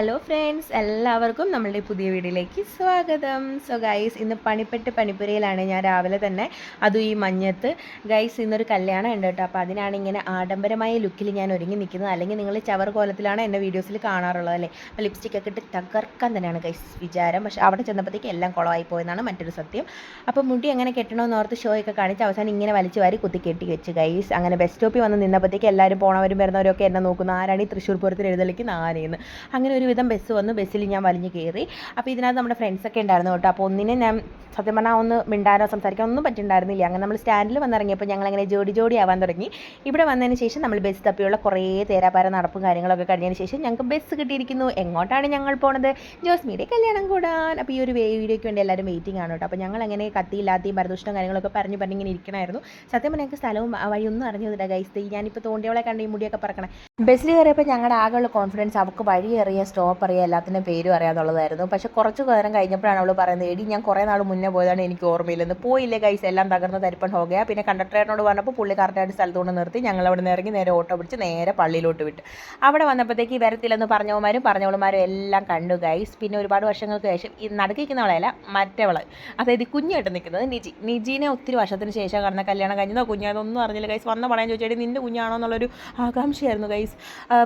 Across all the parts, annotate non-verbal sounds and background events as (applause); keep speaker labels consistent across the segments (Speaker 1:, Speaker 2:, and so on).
Speaker 1: Hello friends എല്ലാവർക്കും നമ്മളുടെ പുതിയ വീഡിയോയിലേക്ക് സ്വാഗതം. സോ ഗൈസ് ഇന്ന് പണിപ്പെട്ട് പണിപ്പുരയിലാണ് ഞാൻ രാവിലെ തന്നെ. അതും ഈ മഞ്ഞത്ത്. ഗൈസ് ഇന്നൊരു കല്യാണം ഉണ്ട് കേട്ടോ. അപ്പോൾ അതിനാണ് ഇങ്ങനെ ആഡംബരമായ ലുക്കിൽ ഞാൻ ഒരുങ്ങി നിൽക്കുന്നത്. അല്ലെങ്കിൽ നിങ്ങൾ ചവർ കോലത്തിലാണ് എന്റെ വീഡിയോസിൽ കാണാറുള്ളത് അല്ലേ? അപ്പോൾ ലിപ്സ്റ്റിക്കൊക്കെ ഇട്ട് തകർക്കാൻ തന്നെയാണ് ഗൈസ് വിചാരം. പക്ഷേ അവിടെ ചെന്നപ്പോഴത്തേക്ക് എല്ലാം കുളമായി പോയെന്നാണ് മറ്റൊരു സത്യം. അപ്പോൾ മുടി എങ്ങനെ കെട്ടണമെന്ന് ഓർത്ത് ഷോ ഒക്കെ കാണിച്ച് അവസാനം ഇങ്ങനെ വലിച്ചു വാരി കുത്തി കെട്ടി വെച്ച് ഗൈസ് അങ്ങനെ ബസ് സ്റ്റോപ്പിൽ വന്ന് നിന്നപ്പോഴത്തേക്ക് എല്ലാവരും പോണവരും വരുന്നവരൊക്കെ എന്നെ നോക്കുന്നു. ആരാണ് ഈ തൃശ്ശൂർ പൂരത്തിൽ എഴുതലേക്ക് ആരെയെന്ന്. അങ്ങനെ ഒരു വിധം ബസ് വന്നു. ബസ്സിൽ ഞാൻ വലിഞ്ഞ് കയറി അപ്പോൾ ഇതിനകത്ത് നമ്മുടെ ഫ്രണ്ട്സൊക്കെ ഉണ്ടായിരുന്നു കേട്ടോ. അപ്പോൾ ഒന്നിനെ ഞാൻ സത്യം പറഞ്ഞാൽ ഒന്ന് മിണ്ടാനോ സംസാരിക്കാനോ ഒന്നും പറ്റുണ്ടായിരുന്നില്ല. അങ്ങനെ നമ്മൾ സ്റ്റാൻഡിൽ വന്നിറങ്ങിയപ്പോൾ ഞങ്ങൾ ഞങ്ങളങ്ങനെ ജോഡി ജോഡി ആവാൻ തുടങ്ങി. ഇവിടെ വന്നതിന് ശേഷം നമ്മൾ ബസ് തപ്പിയുള്ള കുറേ തേരാപാര നടപ്പും കാര്യങ്ങളൊക്കെ കഴിഞ്ഞതിന് ശേഷം ഞങ്ങൾക്ക് ബസ് കിട്ടിയിരിക്കുന്നു. എങ്ങോട്ടാണ് ഞങ്ങൾ പോണത്? ജോസ്മിയുടെ കല്യാണം കൂടാൻ. അപ്പോൾ ഈ ഒരു വീഡിയോയ്ക്ക് വേണ്ടി എല്ലാവരും വെയിറ്റിംഗ് ആണ് കേട്ടോ. അപ്പോൾ ഞങ്ങൾ അങ്ങനെ കത്തിയില്ലാത്തയും പരദൂഷണം കാര്യങ്ങളൊക്കെ പറഞ്ഞു പറഞ്ഞ് ഇങ്ങനെ ഇരിക്കണമായിരുന്നു സത്യം പറഞ്ഞാൽ ഞങ്ങൾക്ക് സ്ഥലവും ഒന്നും അറിഞ്ഞില്ല ഗൈസ് ഞാനിപ്പോൾ തോണ്ടിയവളെ കണ്ട് ഈ മുടിയൊക്കെ പറക്കണേ. ബസ്സിൽ കയറിയപ്പോൾ ഞങ്ങളുടെ ആകെയുള്ള കോൺഫിഡൻസ് അവൾക്ക് വഴി അറിയാം സ്റ്റോപ്പ് അറിയാം എല്ലാത്തിന്റെ പേരും അറിയാമെന്നുള്ളതായിരുന്നു പക്ഷേ കുറച്ച് നേരം കഴിഞ്ഞപ്പോഴാണ് അവൾ പറയുന്നത് എടി ഞാൻ കുറേ നാൾ മുന്നേ പോയതാണ് എനിക്ക് ഓർമ്മയില്ലെന്ന്. പോയില്ലേ കൈസ് എല്ലാം തകർന്ന് തരിപ്പൻ ഹോകയാ പിന്നെ കണ്ടക്ടറിനോട് പറഞ്ഞപ്പോൾ പുള്ളി കറക്റ്റായിട്ട് സ്ഥലത്ത് കൊണ്ട് നിർത്തി ഞങ്ങൾ അവിടെ നിന്ന് ഇറങ്ങി നേരെ ഓട്ടോ പിടിച്ച് നേരെ പള്ളിയിലോട്ട് വിട്ടു. അവിടെ വന്നപ്പോഴത്തേക്ക് വരത്തില്ലെന്ന് പറഞ്ഞവന്മാരും പറഞ്ഞവളുമാരും എല്ലാം കണ്ടു ഗൈസ് പിന്നെ ഒരുപാട് വർഷങ്ങൾക്ക് ശേഷം ഈ നടുക്കിരിക്കുന്നവളല്ല മറ്റവൾ. അതായത് കുഞ്ഞായിട്ട് നിൽക്കുന്നത് നിജി. നിജീനെ ഒത്തിരി വർഷത്തിന് ശേഷം കടന്ന കല്യാണം കഴിഞ്ഞതോ കുഞ്ഞാതൊന്നും അറിഞ്ഞില്ല ഗൈസ് വന്ന പറയാൻ ചോദിച്ചാൽ നിന്റെ കുഞ്ഞാണോ എന്നുള്ളൊരു ആകാംക്ഷയായിരുന്നു ഗൈസ്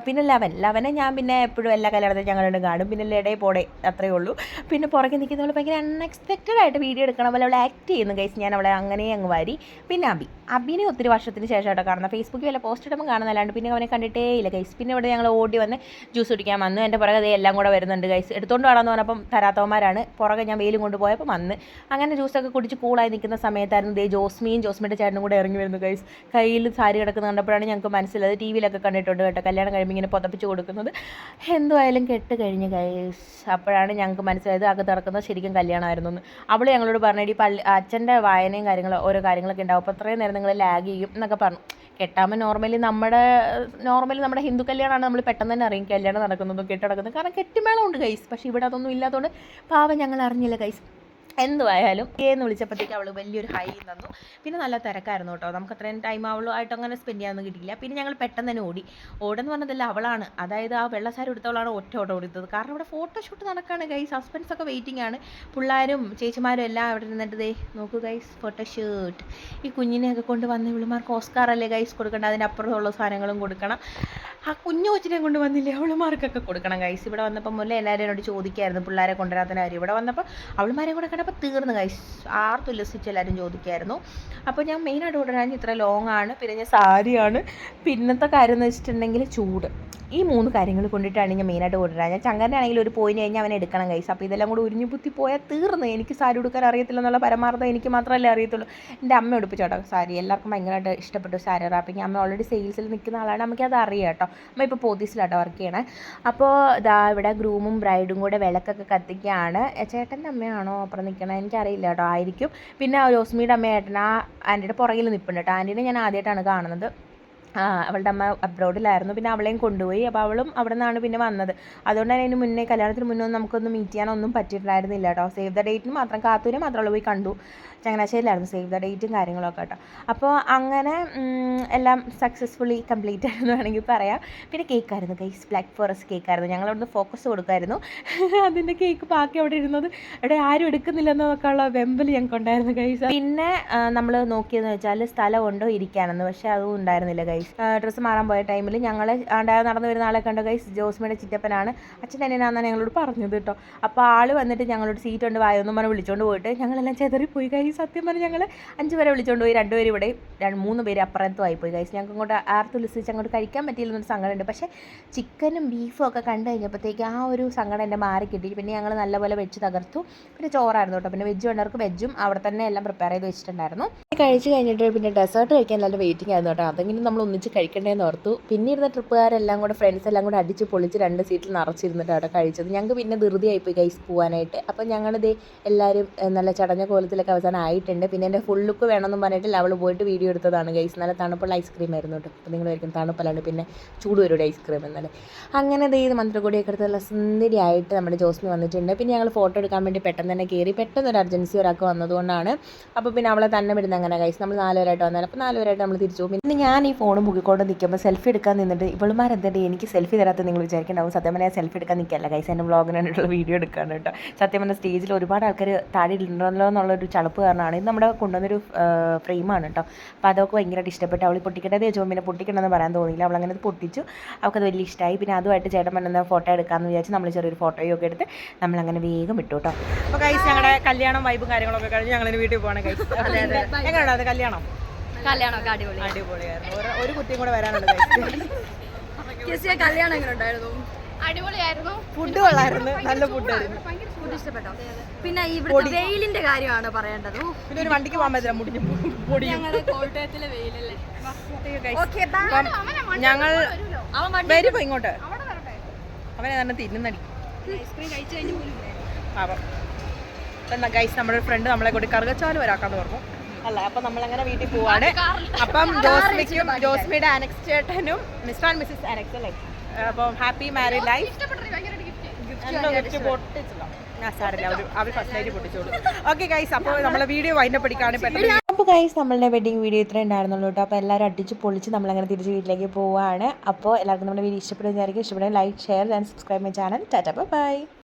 Speaker 1: പിന്നെ ലവൻ. ലവനെ ഞാൻ പിന്നെ എപ്പോഴും എല്ലാ കല്യാണത്തിലും ഞങ്ങളുടെ കാണും. പിന്നെ ലെഡേ പോടെ അത്രയേ ഉള്ളൂ. പിന്നെ പുറകെ നിൽക്കുന്നവൾ ഭയങ്കര അൺഎക്സ്പെക്റ്റഡ് ആയിട്ട് വീഡിയോ എടുക്കണം. പോലെ അവൾ ആക്ട് ചെയ്യുന്നു ഗൈസ് ഞാൻ അവളെ അങ്ങനെ അങ്ങ് വാരി. പിന്നെ അബി. അബിനെ ഒത്തിരി വർഷത്തിന് ശേഷമായിട്ട് കാണുന്നത്. ഫേസ്ബുക്കിൽ വല്ല പോസ്റ്റ് ഇടുമ്പോൾ കാണുന്നല്ലാണ്ട് പിന്നെ അവനെ കണ്ടിട്ടേ ഇല്ല ഗൈസ് പിന്നെ ഇവിടെ ഞങ്ങൾ ഓടി വന്ന് ജ്യൂസ് കുടിക്കാൻ വന്നു എന്റെ പുറകെ അതേ എല്ലാം കൂടെ വരുന്നുണ്ട് ഗൈസ് എടുത്തുകൊണ്ട് വേണമെന്ന് പറഞ്ഞപ്പം തരാത്തവന്മാരാണ്. പുറകെ ഞാൻ വെയിലും കൊണ്ടുപോയപ്പോൾ വന്ന്. അങ്ങനെ ജ്യൂസൊക്കെ കുടിച്ച് കൂളായി നിൽക്കുന്ന സമയത്തായിരുന്നു ദേ ജോസ്മിയും ജോസ്മിയുടെ ചേട്ടനും കൂടെ ഇറങ്ങി വരുന്നു ഗൈസ് കയ്യിൽ സാരി കിടക്കുന്ന കണ്ടപ്പോഴാണ് ഞങ്ങൾക്ക് മനസ്സിലായത്. ടി വിയിലൊക്കെ കണ്ടിട്ടുണ്ട് കേട്ടോ. കല്യാണം കഴിയുമ്പോൾ ഇങ്ങനെ പുതപ്പിച്ച് കൊടുക്കുന്നത്. എന്തുമായാലും കെട്ട് കഴിഞ്ഞ് അപ്പോഴാണ് ഞങ്ങൾക്ക് മനസ്സിലായത് അകത്ത് നടക്കുന്ന ശരിക്കും കല്യാണമായിരുന്നു എന്ന് അവൾ ഞങ്ങളോട് പറഞ്ഞിട്ട് ഈ പള്ളി അച്ഛന്റെ വായനയും കാര്യങ്ങളും ഓരോ കാര്യങ്ങളൊക്കെ ഉണ്ടാവും. അപ്പോൾ അത്രയും നേരം നിങ്ങൾ ലാഗ് ചെയ്യും എന്നൊക്കെ പറഞ്ഞു. കെട്ടാമ്പോൾ നോർമലി നമ്മുടെ നോർമലി നമ്മുടെ ഹിന്ദു കല്യാണമാണ് നമ്മൾ പെട്ടെന്ന് തന്നെ അറിയും കല്യാണം നടക്കുന്നതും കെട്ട് നടക്കുന്നതും. കാരണം കെട്ടിമേളം ഉണ്ട് കൈസ് പക്ഷേ ഇവിടെ അതൊന്നും ഇല്ലാത്തതുകൊണ്ട് പാവം ഞങ്ങൾ അറിഞ്ഞില്ല ഗൈസ് എന്തുവായാലും എന്ന് വിളിച്ചപ്പോഴത്തേക്ക് അവൾ വലിയൊരു ഹൈ തന്നു പിന്നെ നല്ല തിരക്കായിരുന്നു കേട്ടോ. നമുക്ക് അത്രയും ടൈം അവളുമായിട്ട് അങ്ങനെ സ്പെൻഡ് ചെയ്യാനൊന്നും കിട്ടിയില്ല. പിന്നെ ഞങ്ങൾ പെട്ടെന്ന് തന്നെ ഓടി. ഓടെന്ന് പറഞ്ഞതല്ല അവളാണ്. അതായത് ആ വെള്ളസാരി എടുത്തവളാണ് ഒറ്റ ഓട്ടം ഓടിത്തത് കാരണം ഇവിടെ ഫോട്ടോഷൂട്ട് നടക്കുകയാണ് ഗൈസ് സസ്പെൻസ് ഒക്കെ വെയിറ്റിംഗ് ആണ്. പിള്ളേരും ചേച്ചിമാരും എല്ലാം അവിടെ നിന്നിട്ട് ദേ നോക്കൂ ഗൈസ് ഫോട്ടോഷൂട്ട് ഈ കുഞ്ഞിനെയൊക്കെ കൊണ്ട് വന്ന് ഇവളുമാർക്ക് ഓസ്കാർ അല്ലേ ഗൈസ് കൊടുക്കണം അതിനപ്പുറത്തുള്ള സാധനങ്ങളും കൊടുക്കണം. ആ കുഞ്ഞു കൊച്ചിനെ കൊണ്ട് വന്നില്ലേ? അവളുമാർക്കൊക്കെ കൊടുക്കണം ഗൈസ് ഇവിടെ വന്നപ്പോൾ മുല്ല എല്ലാവരും എന്നോട് ചോദിക്കായിരുന്നു പിള്ളേരെ കൊണ്ടുവരാത്തതിന്റെ കാര്യം. ഇവിടെ വന്നപ്പോൾ അവളുമാരെയും കൂടെ കണ്ടപ്പോൾ തീർന്നു ഗൈസ് ആർത്തുല്ലസിച്ച് എല്ലാവരും ചോദിക്കായിരുന്നു. അപ്പോൾ ഞാൻ മെയിനായിട്ട് കൊണ്ടുവരാൻ ഇത്ര ലോങ് ആണ്. പിന്നെ ഞാൻ സാരിയാണ്. പിന്നത്തെ കാര്യം എന്ന് വെച്ചിട്ടുണ്ടെങ്കിൽ ചൂട്. ഈ മൂന്ന് കാര്യങ്ങൾ കൊണ്ടിട്ടാണ് ഞാൻ മെയിനായിട്ട് കൊണ്ടുവരാൻ ഞാൻ ചങ്കരനാണെങ്കിൽ ഒരു പോയിന്റ് കഴിഞ്ഞാൽ അവനെ എടുക്കണം കൈസ് അപ്പോൾ ഇതെല്ലാം കൂടി ഉരിഞ്ഞു പുത്തി പോയാൽ തീർന്നു. എനിക്ക് സാരി ഉടുക്കാൻ അറിയത്തില്ല എന്നുള്ള പരമാർത്ഥം എനിക്ക് മാത്രമല്ലേ അറിയത്തുള്ളൂ. എന്റെ അമ്മ ഉടുപ്പിച്ചോട്ടോ സാരി. എല്ലാവർക്കും ഭയങ്കരമായിട്ട് ഇഷ്ടപ്പെട്ടു സാരി റാപ്പിങ് അമ്മ ഓൾറെഡി സെയിൽസിൽ നിൽക്കുന്ന ആളാണ്. നമുക്ക് അത് അറിയാം കേട്ടോ. അമ്മ ഇപ്പോൾ പോത്തീസിലാട്ടോ വർക്ക് ചെയ്യണേ. അപ്പോൾ ഇതാ ഇവിടെ ഗ്രൂമും ബ്രൈഡും കൂടെ വിളക്കൊക്കെ കത്തിക്കുകയാണ്. ചേട്ടന്റെ അമ്മയാണോ അപ്പുറം നിൽക്കണേ? എനിക്കറിയില്ല കേട്ടോ. ആയിരിക്കും. പിന്നെ ജോസ്മിയുടെ അമ്മ ചേട്ടൻ ആ ആന്റിയുടെ പുറകിൽ നിൽപ്പുണ്ട് കേട്ടോ. ആന്റീനെ ഞാൻ ആദ്യമായിട്ടാണ് കാണുന്നത്. അവളുടെ അമ്മ അബ്രോഡിലായിരുന്നു പിന്നെ അവളെയും കൊണ്ടുപോയി. അപ്പോൾ അവളും അവിടെ നിന്നാണ് പിന്നെ വന്നത്. അതുകൊണ്ട് തന്നെ അതിന് മുന്നേ കല്യാണത്തിന് മുന്നേ നമുക്കൊന്നും മീറ്റ് ചെയ്യാനൊന്നും പറ്റിയിട്ടുണ്ടായിരുന്നില്ല കേട്ടോ. സേവ് ദ ഡേറ്റിന് മാത്രം കാത്തൂരെ മാത്രമേ പോയി കണ്ടു. ചങ്ങനാശ്ശേരിയിലായിരുന്നു സേവ് ദ ഡേറ്റും കാര്യങ്ങളൊക്കെ കേട്ടോ. അപ്പോൾ അങ്ങനെ എല്ലാം സക്സസ്ഫുള്ളി കംപ്ലീറ്റ് ആയിരുന്നു വേണമെങ്കിൽ പറയാം. പിന്നെ കേക്കായിരുന്നു ഗൈസ് ബ്ലാക്ക് ഫോറസ്റ്റ് കേക്കായിരുന്നു ഞങ്ങൾ അവിടുന്ന് ഫോക്കസ് കൊടുക്കായിരുന്നു (laughs) അതിന്റെ കേക്ക് ബാക്കി അവിടെ ഇരുന്നത്. ഇവിടെ ആരും എടുക്കുന്നില്ലെന്നൊക്കെ ഉള്ള വെമ്പൽ ഞങ്ങൾക്ക് ഉണ്ടായിരുന്നു ഗൈസ് പിന്നെ നമ്മൾ നോക്കിയെന്ന് വെച്ചാൽ സ്ഥലമുണ്ടോ ഇരിക്കാനെന്ന്. പക്ഷേ അതും ഉണ്ടായിരുന്നില്ല ഗൈസ് ഡ്രസ്സ് മാറാൻ പോയ ടൈമിൽ ഞങ്ങൾ നടന്നു വരുന്ന ആളെ കണ്ടു ഗൈസ് ജോസ്മിയുടെ ചിറ്റപ്പനാണ്. അച്ഛൻ തന്നെയാണെന്നാണ് ഞങ്ങളോട് പറഞ്ഞത് കേട്ടോ. അപ്പോൾ ആൾ വന്നിട്ട് ഞങ്ങളോട് സീറ്റ് ഉണ്ട് വായൊന്നും പറഞ്ഞ് വിളിച്ചുകൊണ്ട് പോയിട്ട് ഞങ്ങളെല്ലാം പോയി ഗൈസ് സത്യം പറഞ്ഞ് ഞങ്ങൾ അഞ്ച് പേരെ വിളിച്ചുകൊണ്ട് പോയി. രണ്ടുപേരും ഇവിടെ മൂന്ന് പേര് അപ്പുറത്തും ആയിപ്പോയി ഗൈസ് ഞങ്ങൾക്ക് ഇങ്ങോട്ട് ആർത്തുലസിച്ച് അങ്ങോട്ട് കഴിക്കാൻ പറ്റിയില്ലെന്നൊരു സങ്കടമുണ്ട് പക്ഷേ ചിക്കനും ബീഫും ഒക്കെ കണ്ടു കഴിഞ്ഞപ്പോഴത്തേക്ക് ആ ഒരു സങ്കടം എന്റെ മാറി കിട്ടി. പിന്നെ ഞങ്ങൾ നല്ലപോലെ വെച്ച് തകർത്തു. പിന്നെ ചോറായിരുന്നു കേട്ടോ. പിന്നെ വെജ് വേണ്ടവർക്ക് വെജും അവിടെ തന്നെ എല്ലാം പ്രിപ്പയർ ചെയ്ത് വെച്ചിട്ടുണ്ടായിരുന്നു. കഴിച്ച് കഴിഞ്ഞിട്ട് പിന്നെ ഡെസേർട്ട് കഴിക്കാൻ നല്ല വെയിറ്റിംഗ് ആയിരുന്നു കേട്ടോ. അതെങ്കിലും നമ്മൾ ഒന്നിച്ച് കഴിക്കണ്ടേന്ന് ഓർത്തു. പിന്നെ ഇരുന്ന ട്രിപ്പുകാരെല്ലാം കൂടെ ഫ്രണ്ട്സ് എല്ലാം കൂടെ അടിച്ച് പൊളിച്ച് രണ്ട് സീറ്റിൽ നിറച്ചിരുന്നിട്ട് അവിടെ കഴിച്ചത്. ഞങ്ങൾക്ക് പിന്നെ ധൃതിയായിപ്പോയി ഗൈസ് പോകാനായിട്ട് അപ്പോൾ ഞങ്ങളിത് എല്ലാവരും നല്ല ചടഞ്ഞ കോലത്തിലൊക്കെ അവസാനം ആയിട്ടുണ്ട്. പിന്നെ എന്റെ ഫുൾ ലുക്ക് വേണമെന്ന് പറഞ്ഞിട്ട് അവൾ പോയിട്ട് വീഡിയോ എടുത്തതാണ് ഗൈസ് നല്ല തണുപ്പുള്ള ഐസ്ക്രീം ആയിരുന്നു കേട്ടോ. അപ്പോൾ നിങ്ങൾ വരയ്ക്കും തണുപ്പല്ലാണ്ട് പിന്നെ ചൂട് വരും ഐസ്ക്രീം എന്നാൽ അങ്ങനെ ഇത് മന്ത്രകൂടിയൊക്കെ നല്ല സുന്ദരിയായിട്ട് നമ്മുടെ ജോസ്മി വന്നിട്ടുണ്ട്. പിന്നെ ഞങ്ങൾ ഫോട്ടോ എടുക്കാൻ വേണ്ടി പെട്ടെന്ന് തന്നെ കയറി പെട്ടെന്ന് ഒരു അർജൻസി ഒരാൾക്ക് വന്നതുകൊണ്ടാണ്. അപ്പോൾ പിന്നെ അവളെ തന്നെ വിടുന്ന അങ്ങനെ പോവാണ് ഗൈസ് നമ്മൾ നാലുപേരായിട്ട് വന്നാൽ അപ്പോൾ നാലുപേരായിട്ട് നമ്മൾ തിരിച്ചു പോകും. പിന്നെ ഞാൻ ഈ ഫോൺ മുക്കിക്കൊണ്ട് നിൽക്കുമ്പോൾ സെൽഫി എടുക്കാൻ നിന്നിട്ട് ഇവളുമാർ എന്തുണ്ട് എനിക്ക് സെൽഫി തരാത്ത നിങ്ങൾ വിചാരിക്കേണ്ടാവും. സത്യം പറഞ്ഞാൽ സെൽഫി എടുക്കാൻ നിൽക്കല്ല ഗൈസ് എന്റെ വ്ളോഗിനായിട്ടുള്ള വീഡിയോ എടുക്കാണ് കേട്ടോ. സത്യം പറഞ്ഞാൽ സ്റ്റേജിൽ ഒരുപാട് ആൾക്കാർ താഴെ ഇടണമല്ലോ എന്നുള്ളൊരു ചളുപ്പ് കാരണമാണ്. ഇത് നമ്മുടെ കൊണ്ടുവന്നൊരു ഫ്രെയിമാണ് കേട്ടോ. അപ്പോൾ അതൊക്കെ ഭയങ്കരമായിട്ട് ഇഷ്ടപ്പെട്ടു. അവൾ പൊട്ടിക്കട്ടത് ചോദിച്ചു പിന്നെ പൊട്ടിക്കണമെന്ന് പറയാൻ തോന്നിയില്ല. അവൾ അങ്ങനെ അത് പൊട്ടിച്ചു. അവൾക്കത് വലിയ ഇഷ്ടമായി പിന്നെ അതുമായിട്ട് ചേട്ടൻ പറഞ്ഞ ഫോട്ടോ എടുക്കാമെന്ന് വിചാരിച്ച് നമ്മൾ ചെറിയൊരു ഫോട്ടോയൊക്കെ എടുത്ത് നമ്മളങ്ങനെ വേഗം ഇട്ടു കേട്ടോ. അപ്പോൾ ഗൈസ് ഞങ്ങളുടെ കല്യാണം വൈബും കാര്യങ്ങളൊക്കെ കഴിഞ്ഞ് ഞങ്ങൾ വീട്ടിൽ പോകണം ഗൈസ് അത് കല്യാണം?
Speaker 2: കല്യാണമൊക്കെ അടിപൊളി.
Speaker 1: അടിപൊളിയായിരുന്നു. ഒരു- ഒരു കുട്ടിയും കൂടെ വരാനുണ്ട്
Speaker 2: ചേച്ചിയെ കല്യാണം എങ്ങനെ ഉണ്ടായിരുന്നു?
Speaker 3: അടിപൊളിയായിരുന്നു.
Speaker 1: ഫുഡ് കൊള്ളായിരുന്നു. നല്ല
Speaker 2: ഫുഡ് ഇഷ്ടപ്പെട്ടോ? പിന്നെ ഇവിടുത്തെ വെയിലിന്റെ കാര്യമാണ് പറയേണ്ടത്.
Speaker 1: പിന്നെ ഒരു വണ്ടിക്ക് പോകാൻ പറ്റില്ല. മുടിഞ്ഞു പൊടിയും
Speaker 3: ഞങ്ങളുടെ കോട്ടയത്തിലെ വെയിലല്ലേ.
Speaker 2: Okay, bye.
Speaker 1: അപ്പം ഞങ്ങൾ
Speaker 2: അവൻ വണ്ടി
Speaker 1: വരുമ്പോ ഇങ്ങോട്ട്. അവനെ തന്നെ തിന്നുന്നടി
Speaker 3: ഐസ്ക്രീം കഴിച്ചു കഴിഞ്ഞ് പോലും
Speaker 1: പാപം ഗൈസ് നമ്മുടെ ഫ്രണ്ട് നമ്മളെ കൂടി കറുകച്ചാലും ഒരാക്കാന്ന് പറഞ്ഞു അല്ല അപ്പൊ നമ്മളങ്ങനെ വീട്ടിൽ പോവാണ്. അപ്പം ജോസ്മിക്കും ജോസ്മിയുടെ അനക്സ് ചേട്ടനും മിസ്റ്റർ ആൻഡ് മിസ്സിസ് അനക്സ് അല്ലേ? അപ്പം ഹാപ്പി മാരീഡ് ലൈഫ്.
Speaker 3: ഗിഫ്റ്റ്
Speaker 1: പൊട്ടിച്ചില്ല ഞാൻ സാറില്ല അവർ അവർ ഫസ്റ്റ് നൈറ്റ് പൊട്ടിച്ചോളൂ. ഓക്കെ ഗൈസ് അപ്പോൾ നമ്മളെ വീഡിയോ വൈൻഡ് പഠിക്കാണ് പെട്ടെന്ന് അപ്പോൾ ഗൈസ് നമ്മളുടെ വെഡിങ് വീഡിയോ ഇത്രയും ഉണ്ടായിരുന്നുള്ളൂ കേട്ടോ. അപ്പോൾ എല്ലാവരും അടിച്ച് പൊളിച്ച് നമ്മളങ്ങനെ തിരിച്ച് വീട്ടിലേക്ക് പോവുകയാണ് അപ്പോൾ എല്ലാവർക്കും നമ്മുടെ വീഡിയോ ഇഷ്ടപ്പെടുന്ന വിചാരിക്കും. ഇഷ്ടപ്പെടുന്ന like share and subscribe my channel tata bye